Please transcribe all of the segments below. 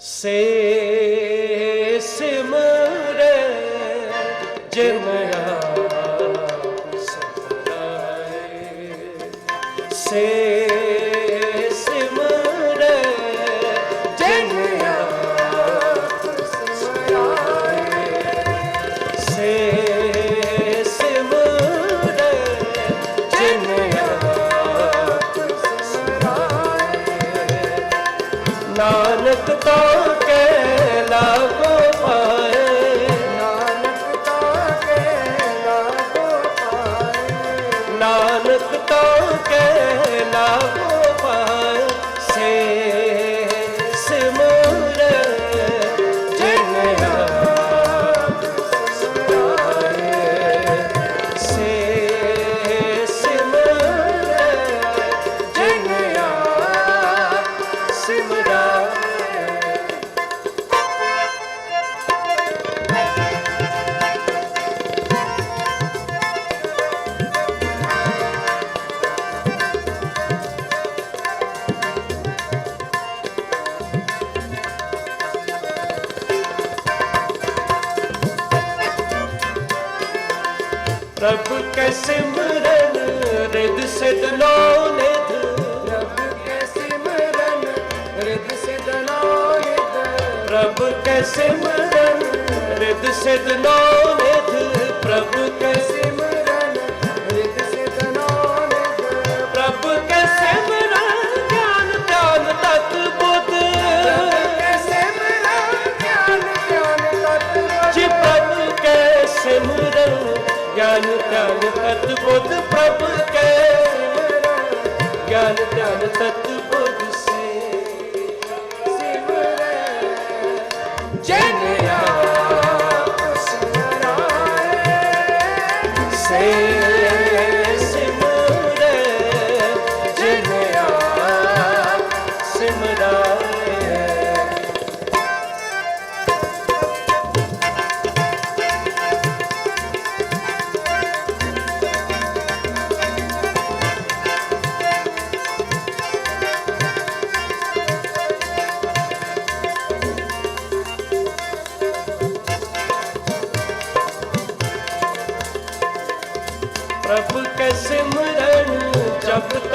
ਸੇ ਸਿਮਰੇ ਪ੍ਰਭ ਕੈ ਸਿਮਰਨ ਰਿਦ ਸਿਧ ਨੋ ਨਿਧ ਪ੍ਰਭ ਕੇ ਸਿਮਰਨ ਰਿਦ ਸਿਧ ਨਾਇਦ ਪ੍ਰਭ ਕੈ ਸਿਮਰਨ ਰਿਦ ਸਿਧ ਨੋ ਨਿਧ ਪ੍ਰਭ ਕੈ ਸਿਮਰਨ ਗਿਆਨ ਧਿਆਨ ਤਤ ਬੁੱਧ ਪ੍ਰਭ ਕੈ। ਗਿਆਨ ਧਿਆਨ ਤਤ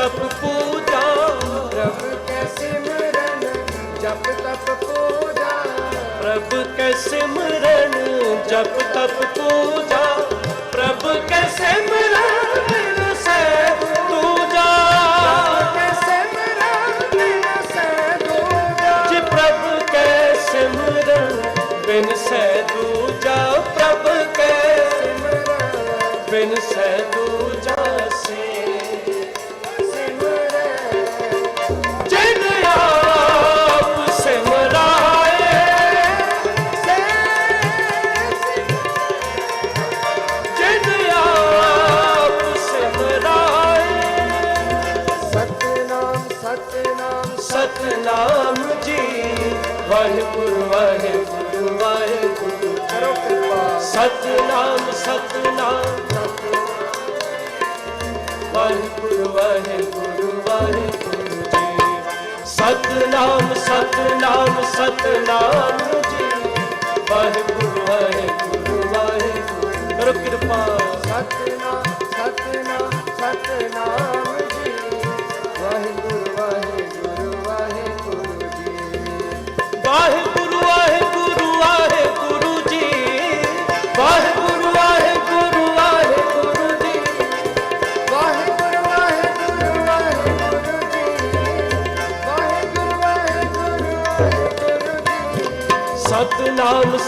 ਤਪ ਪੂਜਾ। ਪ੍ਰਭ ਕੇ ਸਿਮਰਨ ਜਪ ਤਪ ਪੂਜਾ। ਪ੍ਰਭ ਕੈ ਸਿਮਰਨ ਜਪ ਤਪ ਪੂਜਾ। ਸਤਨਾਮ ਜੀ। ਵਾਹਿਗੁਰੂ ਵਾਹਿਗੁਰੂ ਵਾਹਿਗੁਰੂ। ਕਰੋ ਕਿਰਪਾ ਸਤਨਾਮ ਸਤਨਾਮ। ਵਾਹਿਗੁਰੂ ਵਾਹਿਗੁਰੂ ਵਾਹਿਗੁਰੂ ਜੀ। ਸਤਨਾਮ ਸਤਨਾਮ ਸਤਨਾਮ ਜੀ। ਵਾਹਿਗੁਰੂ ਵਾਹਿਗੁਰੂ ਵਾਹਿਗੁਰੂ। ਕਰੋ ਕਿਰਪਾ। ਸਤਨਾਮ ਸਤਨਾਮ ਸਤਨਾਮ।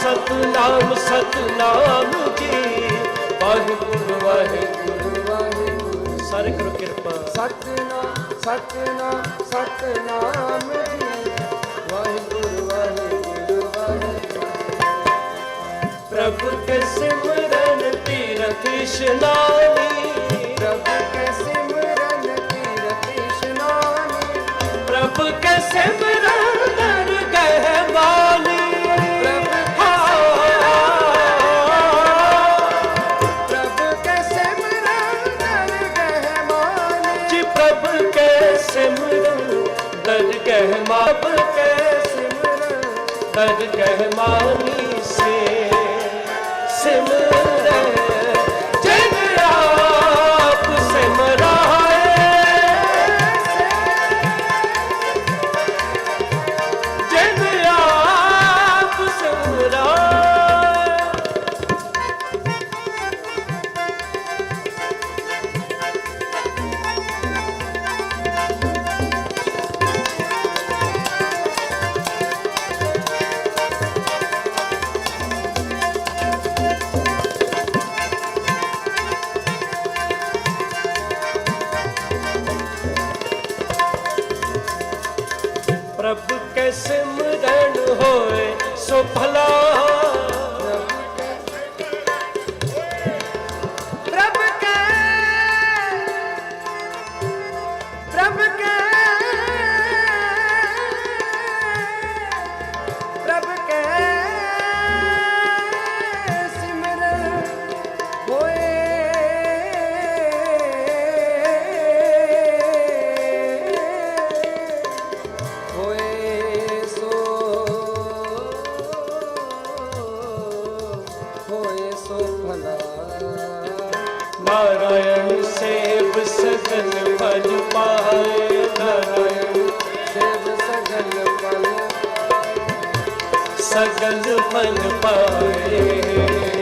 ਸਤਨਾਮ ਸਤਨਾਮ ਜੀ ਵਾਹਿਗੁਰੂ ਵਾਹਿਗੁਰੂ ਵਾਹਿਗੁਰੂ। ਸਾਰੇ ਕਰੋ ਕਿਰਪਾ। ਸਤਨਾਮ ਸਤਨਾਮ ਸਤਨਾਮ ਜੀ ਵਾਹਿਗੁਰੂ ਵਾਹਿਗੁਰੂ ਵਾਹਿਗੁਰੂ। ਪ੍ਰਭ ਕੇ ਸਿਮਰਨ ਤੀਰਥ ਇਸ਼ਨਾਨੀ। ਪ੍ਰਭ ਕੇ ਸਿਮਰਨ ਤੀਰਥ ਇਸ਼ਨਾਨੀ। ਪ੍ਰਭ ਕੇ ਸਿਮਰਨ ਦਰਗਹਿ ਮਾਨੀ ਪ੍ਰਭ कर कह मानी से सिमर ਸਿਮਰਨ ਹੋਏ ਸੋ ਭਲਾ ਸਗਲ ਫਲ ਪਾਏ ਧਰਮ ਸੇਵ ਸਗਲ ਫਲ ਸਗਲ ਫਲ ਪਾਏ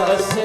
बस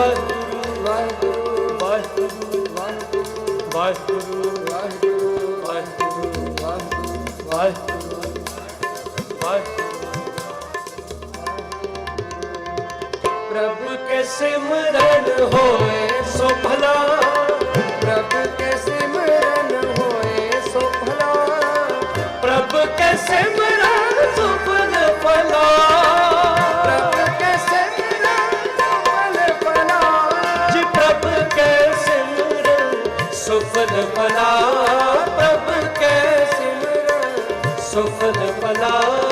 ਵਾਹਿਗੁਰੂ ਕੇ ਸਿਮਰਨ ਹੋਏ ਸੋ भला